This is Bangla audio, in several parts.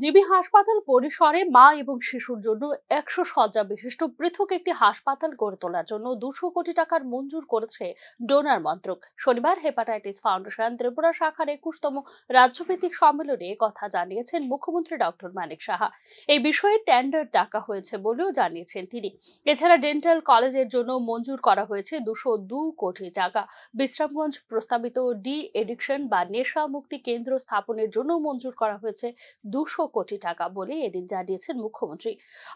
জিবি হাসপাতাল পরিসরে মা এবং শিশুর জন্য একশো শয্যা বিশিষ্ট পৃথক একটি হাসপাতাল গড়ে তোলার জন্য দুশো কোটি টাকার মঞ্জুর করেছে ডোনার মন্ত্রক। শনিবার হেপাটাইটিস ফাউন্ডেশন ত্রিপুরা শাখার একুশতম রাজ্যভিত্তিক সম্মেলনে কথা জানিয়েছেন মুখ্যমন্ত্রী ডক্টর মানিক সাহা। এই বিষয়ে টেন্ডার ডাকা হয়েছে বলেও জানিয়েছেন তিনি। এছাড়া ডেন্টাল কলেজের জন্য মঞ্জুর করা হয়েছে দুশো দু কোটি টাকা। বিশ্রামগঞ্জ প্রস্তাবিত ডি এডিকশন বা নেশা মুক্তি কেন্দ্র স্থাপনের জন্য মঞ্জুর করা হয়েছে দুশো কোটি টাকা বলে এদিন জানিয়েছেন মুখ্যমন্ত্রী।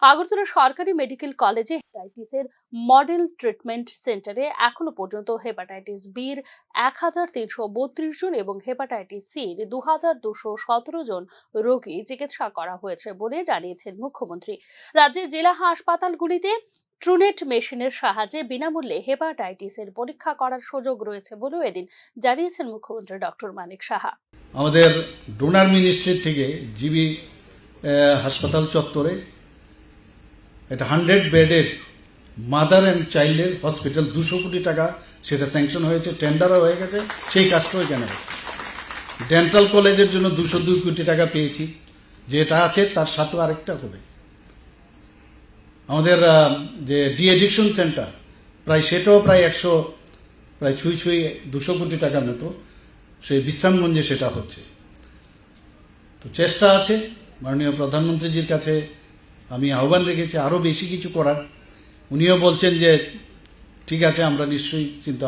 আগরতলা সরকারি মেডিকেল কলেজে হেপাটাইটিসের মডেল ট্রিটমেন্ট সেন্টারে এখনও পর্যন্ত হেপাটাইটিস বির এক হাজার তিনশো বত্রিশ জন এবং হেপাটাইটিস সির দু হাজার দুশো সতেরো জন রোগী চিকিৎসা করা হয়েছে বলে জানিয়েছেন মুখ্যমন্ত্রী। রাজ্যের জেলা হাসপাতালগুলিতে ট্রুনেট মেশিনের সাহায্যে বিনামূল্যে হেপাটাইটিসের পরীক্ষা করার সুযোগ রয়েছে বলেও এদিন জানিয়েছেন মুখ্যমন্ত্রী ডক্টর মানিক সাহা। আমাদের ডোনার মিনিস্ট্রির থেকে জিবি হাসপাতাল চত্বরে এটা হান্ড্রেড বেডের মাদার অ্যান্ড চাইল্ডের হসপিটাল দুশো কোটি টাকা সেটা স্যাংশন হয়েছে, টেন্ডারও হয়ে গেছে, সেই কাজটাও এখানে ডেন্টাল কলেজের জন্য দুশো দুই কোটি টাকা পেয়েছি, যেটা আছে তার সাথেও আরেকটা হবে আমাদের যে ডি এডিকশন সেন্টার, প্রায় সেটাও প্রায় একশো, প্রায় ছুঁই ছুঁই দুশো কোটি টাকার মতো সেই বিশ্রামগঞ্জে সেটা হচ্ছে। তো চেষ্টা আছে, মাননীয় প্রধানমন্ত্রীজির কাছে আমি আহ্বান রেখেছি আরও বেশি কিছু করার। উনিও বলছেন যে, ঠিক আছে, আমরা নিশ্চয়ই চিন্তা